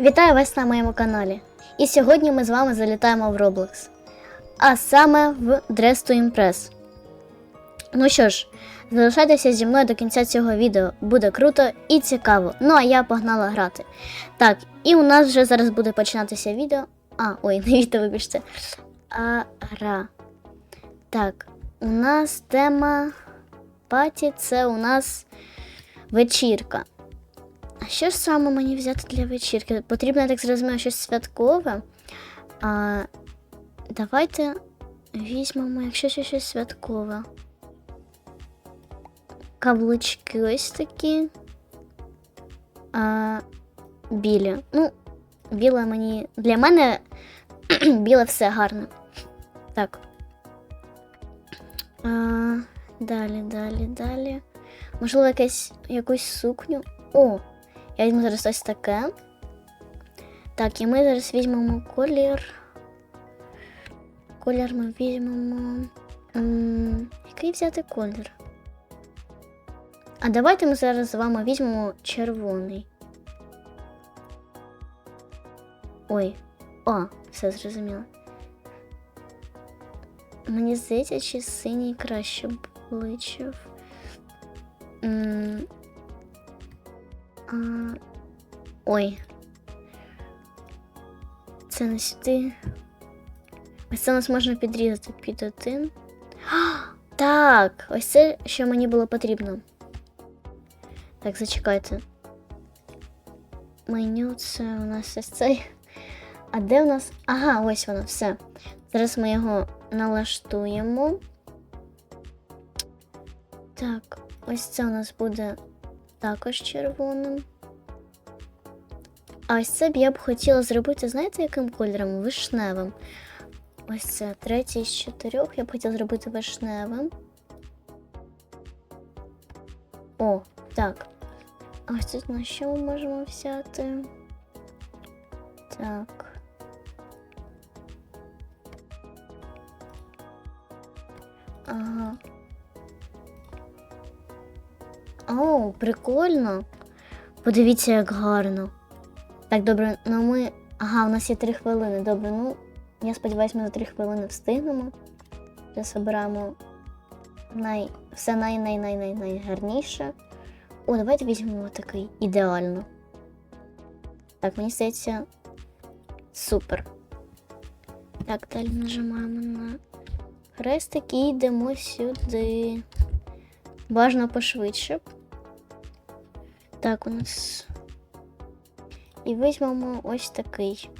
Вітаю вас на моєму каналі. І сьогодні ми з вами залітаємо в Roblox. А саме в Dress to Impress. Ну що ж, залишайтеся зі мною до кінця цього відео. Буде круто і цікаво. Ну а я погнала грати. Так, і у нас вже зараз буде починатися відео. А, ой, не відео, вибачте. А гра. Так, у нас тема паті це у нас вечірка. А що ж саме мені взяти для вечірки? Потрібно, я так зрозуміло, щось святкове. А, давайте візьмемо, якщо ще щось святкове. Каблучки ось такі. А, білі. Ну, біле мені. Для мене біле все гарне. Так. А, далі, далі, далі. Можливо, якесь, якусь сукню. О! Я візьму зараз ось таке. Так, і ми зараз візьмемо колір. Колір ми візьмемо. М, який взяти колір? А давайте ми зараз з вами візьмемо червоний. Ой, о, все зрозуміло. Мені здається, чи синій краще б вличив. М, А... Ой. Це не сюди. Ось це нас можна підрізати під один. А, так, ось це, що мені було потрібно. Так, зачекайте. Меню це у нас ось цей. А де у нас. Ага, ось воно, все. Зараз ми його налаштуємо. Так, ось це у нас буде також червоним. А ось це б я б хотіла зробити, знаєте, яким кольором? Вишневим. Ось це третій з чотирьох. Я б хотіла зробити вишневим. О, так. А ось тут на що ми можемо взяти? Так. Прикольно. Подивіться, як гарно. Так, добре, ну ми. Ага, у нас є три хвилини. Добре, ну я сподіваюся, ми за три хвилини встигнемо. Зараз обираємо най... все най-най-най-най-найгарніше. О, давайте візьмемо такий ідеально. Так, мені здається. Супер. Так, далі нажимаємо на хрестик і йдемо сюди. Бажано пошвидше. Так, у нас. І візьмемо ось такий.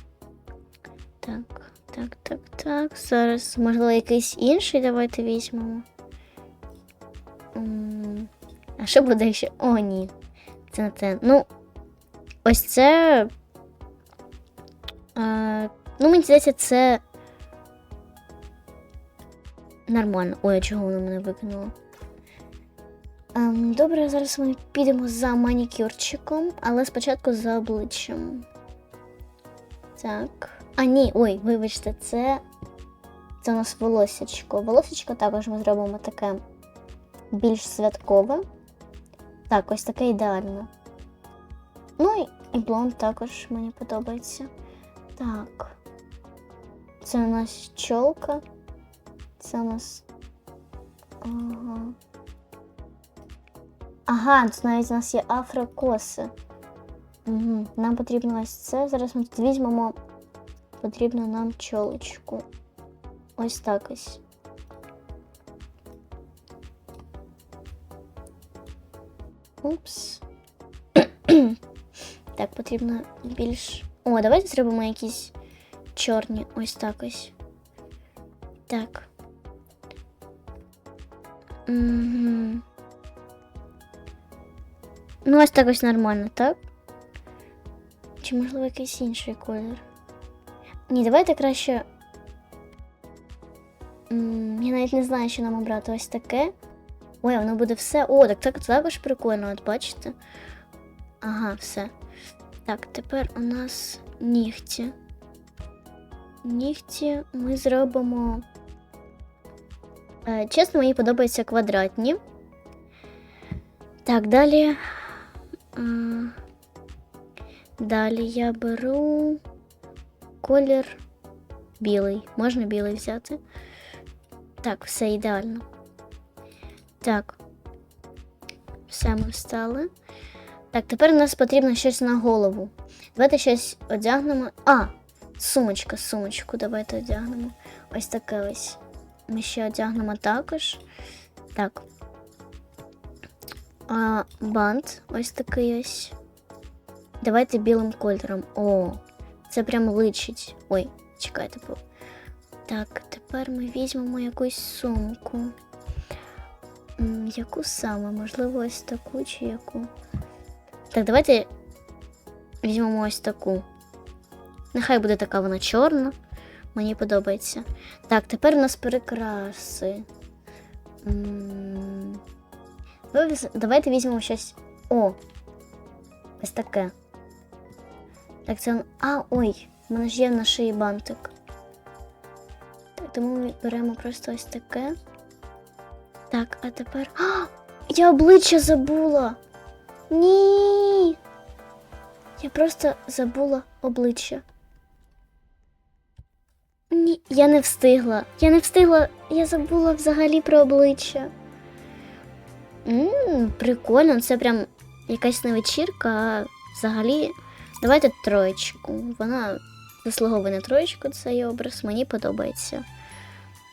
Так, так, так, так. Зараз, можливо, якийсь інший давайте візьмемо. А що буде, якщо. О, ні. Це не те. Ну, ось це. А, ну, мені здається, це. Нормально. Ой, а чого воно мене викинуло? Ем, добре, зараз ми підемо за манікюрчиком, але спочатку за обличчям. Так. А ні, ой, вибачте, це. Це у нас волосечко. Волосечко також ми зробимо таке більш святкове. Так, ось таке ідеально. Ну і блонд також мені подобається. Так. Це у нас чолка. Це у нас. Ага. Ага, тут навіть у нас є афрокоси. Угу. Нам потрібно ось це. Зараз ми тут візьмемо. Потрібно нам чолочку. Ось так ось. Упс. так, потрібно більш. О, давайте зробимо якісь чорні. Ось так ось. Так. Угу. Ну, ось так ось нормально, так? Чи можливо якийсь інший колір? Ні, давайте краще. М, Я навіть не знаю, що нам обрати ось таке. Ой, воно буде все. О, так так також прикольно, от бачите? Ага, все. Так, тепер у нас нігті. Нігті ми зробимо. Е, Чесно, мені подобаються квадратні. Так, далі. Далі я беру колір білий. Можна білий взяти. Так, все ідеально. Так. Все ми встали. Так, тепер у нас потрібно щось на голову. Давайте щось одягнемо. А, сумочка, сумочку давайте одягнемо. Ось таке ось. Ми ще одягнемо також. Так. А, бант ось такий ось. Давайте білим кольором. О, це прям личить. Ой, чекайте. Так, тепер ми візьмемо якусь сумку. Яку саме? Можливо, ось таку чи яку? Так, давайте візьмемо ось таку. Нехай буде така вона чорна. Мені подобається. Так, тепер у нас перекраси. М, Давайте візьмемо щось. О! Ось таке. Так, це. А, ой, в мене ж є на шиї бантик. Так, тому ми беремо просто ось таке. Так, а тепер. А! Я обличчя забула! Ні. Я просто забула обличчя. Ні, я не встигла. Я не встигла, я забула взагалі про обличчя. Ммм, прикольно, це прям якась не а взагалі. Давайте троєчку. Вона заслуговує на троєчку, цей образ, мені подобається.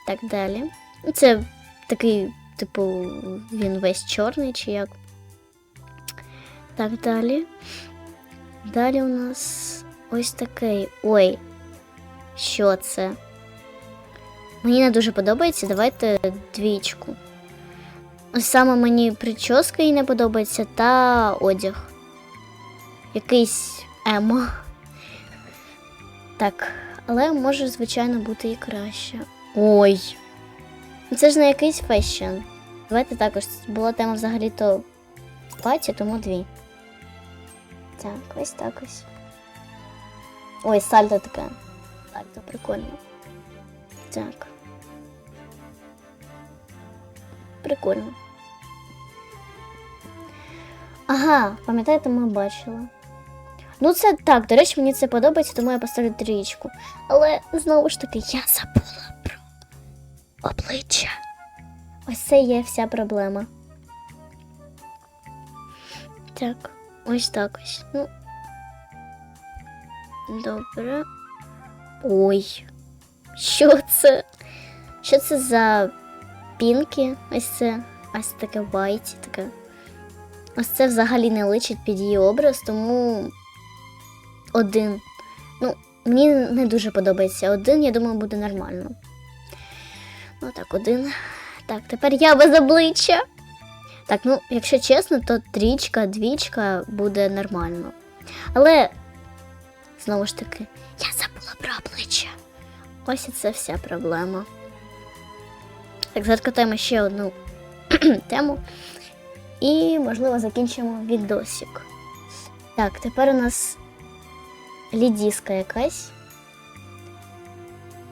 Так далі. Це такий, типу, він весь чорний чи як. Так, далі. Далі у нас ось такий. Ой, що це? Мені не дуже подобається. Давайте двічку. Саме мені прическа їй не подобається та одяг. Якийсь емо. Так, але може, звичайно, бути і краще. Ой. Це ж не якийсь фешн. Давайте також. Була тема взагалі-то паті, тому дві. Так, ось так ось. Ой, сальто таке. Сальто, прикольно. Так. Прикольно. Ага, пам'ятаєте, ми бачили. Ну, це так, до речі, мені це подобається, тому я поставлю трієчку. Але знову ж таки, я забула про обличчя. Ось це є вся проблема. Так, ось так ось. Ну. Добре. Ой. Що це? Що це за пінки? Ось це. Ось таке вайті, таке. Ось це взагалі не личить під її образ, тому один. Ну, мені не дуже подобається один, я думаю, буде нормально. Ну так, один. Так, тепер я без обличчя. Так, ну, якщо чесно, то трічка, двічка буде нормально. Але, знову ж таки, я забула про обличчя. Ось і це вся проблема. Так, закатаємо ще одну тему. І, можливо, закінчимо відосик. Так, тепер у нас лідіска якась.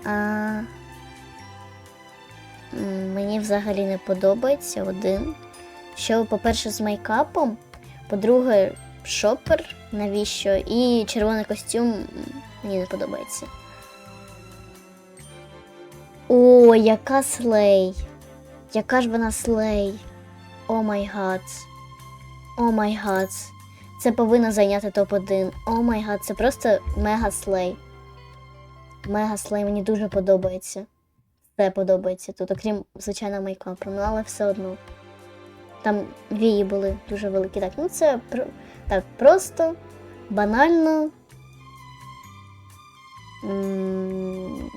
А... Мені взагалі не подобається один. Що, по-перше, з мейкапом, по-друге, шопер, навіщо? І червоний костюм мені не подобається. О, яка слей! Яка ж вона слей! О май гад. О май гад. Це повинно зайняти топ-1. О май гад, це просто мега слей. Мега слей мені дуже подобається. Все подобається тут, окрім, звичайно, мейкапу, ну але все одно. Там вії були дуже великі. Так, ну це про... так, просто, банально. М,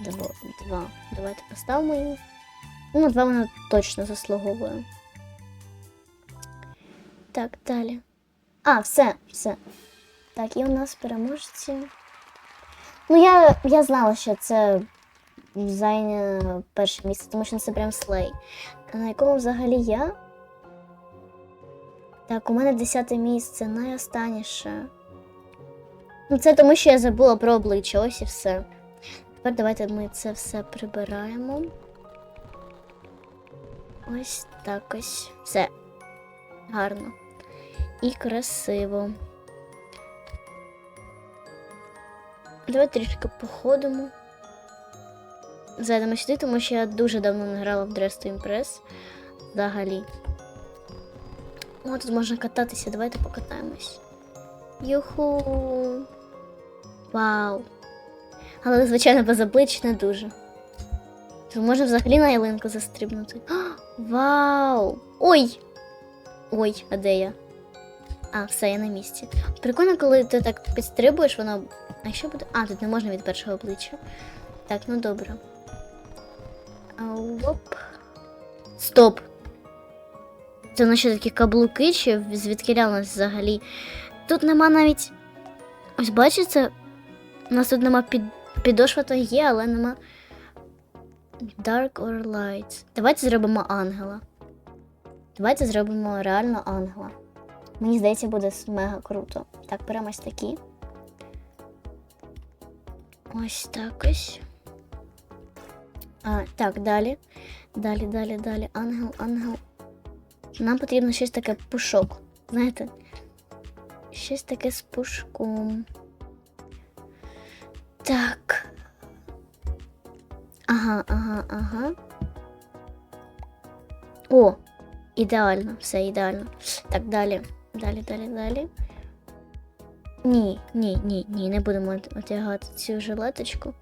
Два. два. Давайте поставимо її. Ну, два вона точно заслуговує. Так, далі. А, все, все. Так, і у нас переможці. Ну, я, я знала, що це зайняє перше місце, тому що це прям слей. А на якому взагалі я? Так, у мене десяте місце, найостанніше. Ну, це тому, що я забула про обличчя, ось і все. Тепер давайте ми це все прибираємо. Ось так ось. Все. гарно і красиво. Давай трішки походимо. Зайдемо сюди, тому що я дуже давно не грала в Dress to Impress. Взагалі. О, тут можна кататися, давайте покатаємось. Юху. Вау. Але, звичайно, без облич не дуже. Тут можна взагалі на ялинку застрибнути. А, вау! Ой! Ой, а де я? А, все, я на місці. Прикольно, коли ти так підстрибуєш, воно. А що буде? А, тут не можна від першого обличчя. Так, ну добре. Оп. Стоп! Це на що такі каблуки, чи звідки нас взагалі? Тут нема навіть. Ось бачите? У нас тут нема під... підошва то є, але нема. Dark or light. Давайте зробимо ангела. Давайте зробимо реально ангела. Мені здається, буде мега круто. Так, беремо ось такі. Ось так ось. А, так, далі. Далі, далі, далі. Ангел, ангел. Нам потрібно щось таке пушок. Знаєте? Щось таке з пушком. Так. Ага, ага, ага. О, ідеально, все ідеально. Так, далі. Далі, далі, далі. Ні, ні, ні, ні, не будемо одягати цю жилеточку.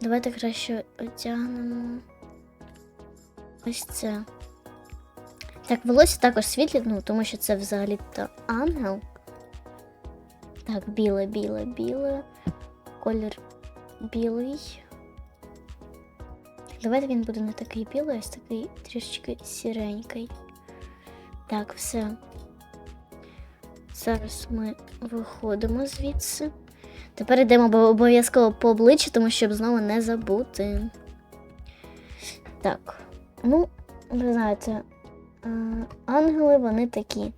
Давайте краще одягнемо. Ось це. Так, волосся також світлі, ну, тому що це взагалі-то ангел. Так, біле, біле, біле. Колір білий. Давайте він буде не такий білий, а ось такий трішечки сіренький. Так, все. Зараз ми виходимо звідси. Тепер йдемо обов'язково по обличчю, тому щоб знову не забути. Так. Ну, ви знаєте, е, ангели вони такі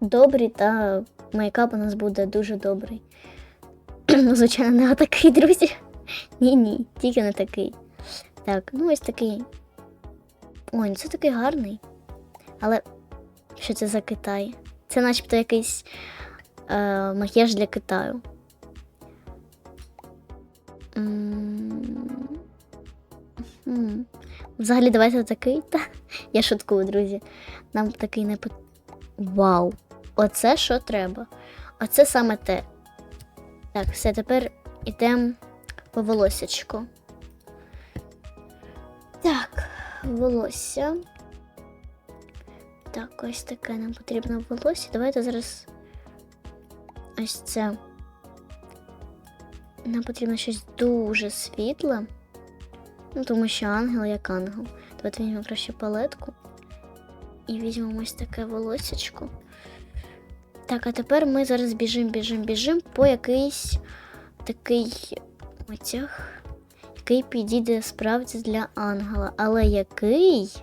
добрі, та мейкап у нас буде дуже добрий. Ну, звичайно, не такий, друзі. Ні, ні, тільки не такий. Так, ну ось такий. Ой, ну це такий гарний. Але що це за Китай? Це начебто якийсь е, макіяж для Китаю. М, хм. Взагалі, давайте такий. Та, я шуткую, друзі. Нам такий не пот... Вау! Оце що треба. Оце саме те. Так, все, тепер йдемо по волосячку. Так, волосся. Так, ось таке нам потрібно волосся. Давайте зараз ось це. Нам потрібно щось дуже світле. Ну, тому що ангел як ангел. Давайте візьмемо краще палетку. І візьмемо ось таке волосячко. Так, а тепер ми зараз біжимо, біжимо, біжимо по якийсь такий одяг, який підійде справді для ангела. Але який?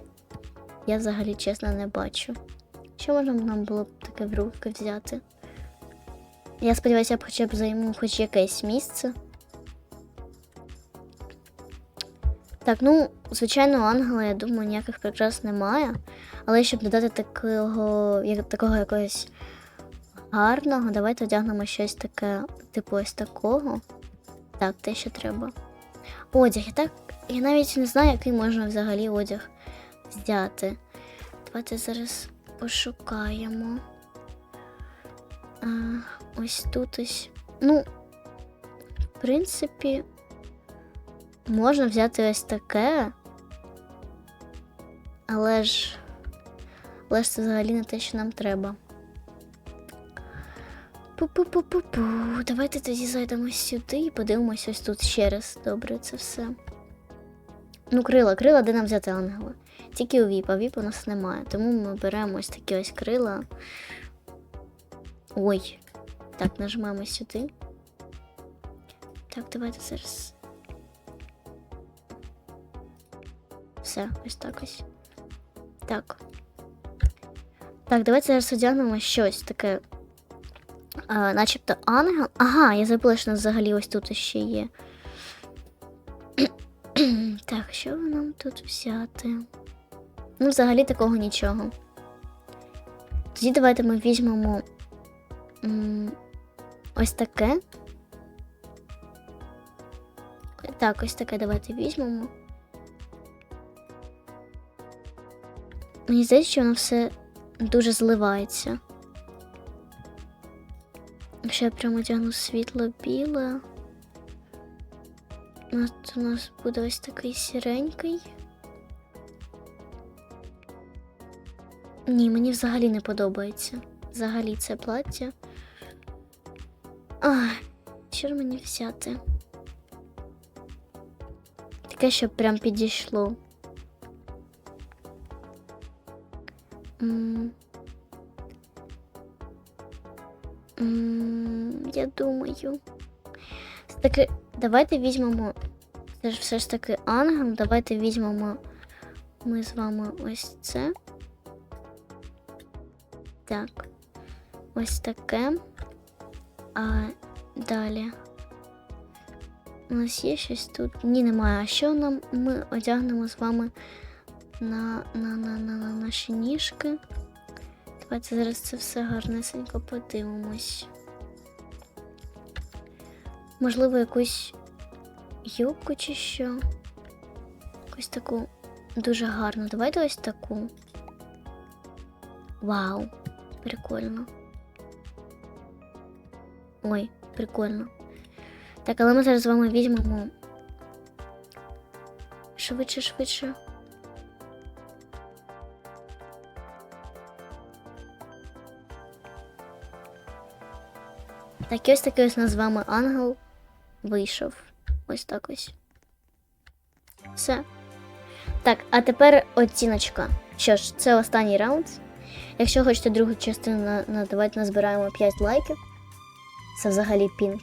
Я взагалі чесно не бачу. Що можна нам було б таке в руки взяти? Я сподіваюся, я б хоча б займу хоч якесь місце. Так, ну, звичайно, ангела, я думаю, ніяких прикрас немає. Але щоб додати такого, як, такого якогось гарного, давайте одягнемо щось таке, типу ось такого. Так, те, що треба. Одяг. Я так. Я навіть не знаю, який можна взагалі одяг взяти. Давайте зараз пошукаємо. А, ось тут ось. Ну, в принципі, можна взяти ось таке. Але ж. Але ж це взагалі не те, що нам треба. Пу-пу-пу-пу-пу. Давайте тоді зайдемо сюди і подивимося ось тут ще раз. Добре, це все. Ну, крила, крила, де нам взяти ангела? Тільки у віп, а віп у нас немає. Тому ми беремо ось такі ось крила. Ой. Так, нажимаємо сюди. Так, давайте зараз. Все, ось так ось. Так. Так, давайте зараз одягнемо щось таке. А, начебто ангел. Ага, я забула, що у нас взагалі ось тут ще є. так, що нам тут взяти? Ну, взагалі такого нічого. Тоді давайте ми візьмемо м, ось таке. Так, ось таке давайте візьмемо. Мені здається, що воно все дуже зливається. Якщо я прямо одягну світло біле. От у нас буде ось такий сіренький. Ні, мені взагалі не подобається. Взагалі це плаття. Ай, що ж мені взяти? Таке, щоб прям підійшло. Думаю. Таки, давайте візьмемо. Це ж все ж таки ангел. Давайте візьмемо ми з вами ось це. Так. Ось таке. А далі. У нас є щось тут? Ні, немає. А що нам ми одягнемо з вами на, на, на, на, на наші ніжки? Давайте зараз це все гарнесенько подивимось. Можливо, якусь юбку чи що. Якусь таку дуже гарну. Давайте ось таку. Вау, прикольно. Ой, прикольно. Так, але ми зараз з вами візьмемо. Швидше, швидше. Так, ось такий ось нас з вами ангел вийшов. Ось так ось. Все. Так, а тепер оціночка. Що ж, це останній раунд. Якщо хочете другу частину, на, на, давайте назбираємо 5 лайків. Це взагалі пінк.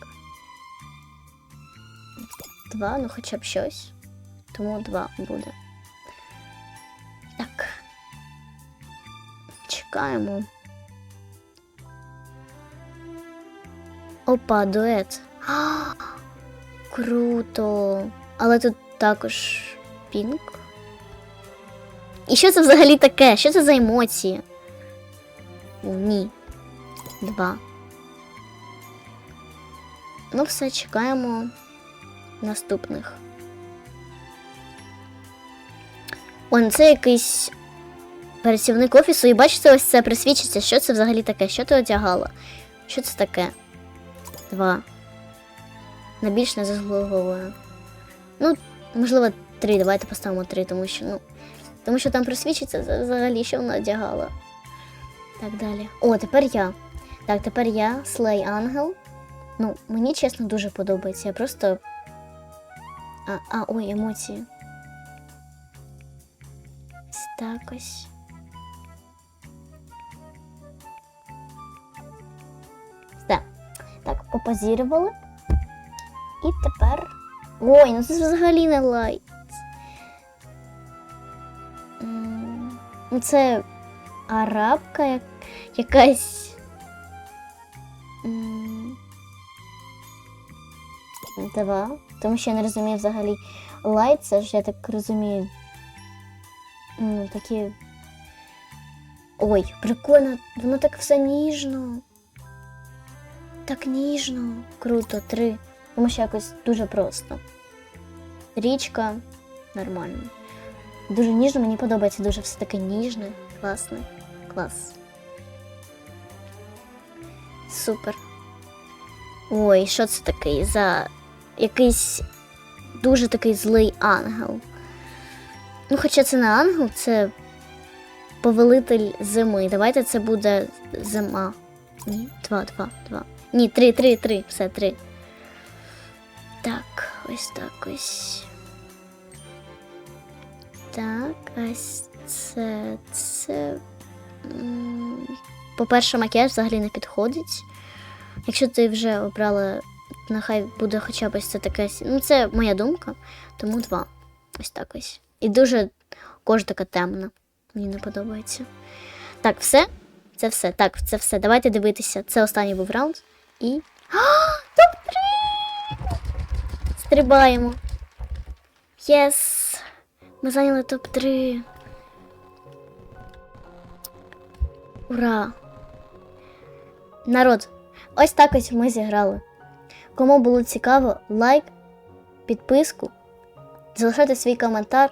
Два, ну хоча б щось. Тому два буде. Так. Чекаємо. Опа, дует. А, круто. Але тут також пінк. І що це взагалі таке? Що це за емоції? О, ні. Два. Ну, все, чекаємо наступних. Он це якийсь працівник офісу, і бачите, ось це присвідчиться, що це взагалі таке, що ти одягала? Що це таке? Два. На більш не заслуговує. Ну, можливо, три. Давайте поставимо три, тому що, ну. Тому що там просвідчиться за- взагалі, що вона одягала. Так далі. О, тепер я. Так, тепер я, Слей Ангел. Ну, мені чесно дуже подобається. Я просто. А, а ой, емоції. Ось Так ось. Все. Так, попозірували. І тепер. Ой, ну це взагалі не лайт. Ну, це арабка як... якась. Два. Тому що я не розумію взагалі лайт, це ж я так розумію. Такі. Ой, прикольно, воно так все ніжно. Так ніжно. Круто, три. Тому що якось дуже просто. Річка нормально. Дуже ніжно, мені подобається дуже все таке ніжне, класне. Клас. Супер. Ой, що це такий за якийсь дуже такий злий ангел. Ну, хоча це не ангел, це повелитель зими. Давайте це буде зима. Ні, два, два, два. Ні, три, три, три. Все, три. Так, ось так ось. Так, ось це. це. По-перше, макіяж взагалі не підходить. Якщо ти вже обрала, нехай буде хоча б ось це таке. Ну, це моя думка, тому два. Ось так ось. І дуже кожа така темна. Мені не подобається. Так, все? Це все. Так, це все. Давайте дивитися. Це останній був раунд. І. А, топ-3! Стрибаємо. Єс! Ми зайняли топ-3. Ура! Народ, ось так ось ми зіграли. Кому було цікаво, лайк, підписку, залишайте свій коментар.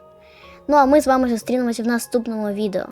Ну а ми з вами зустрінемося в наступному відео.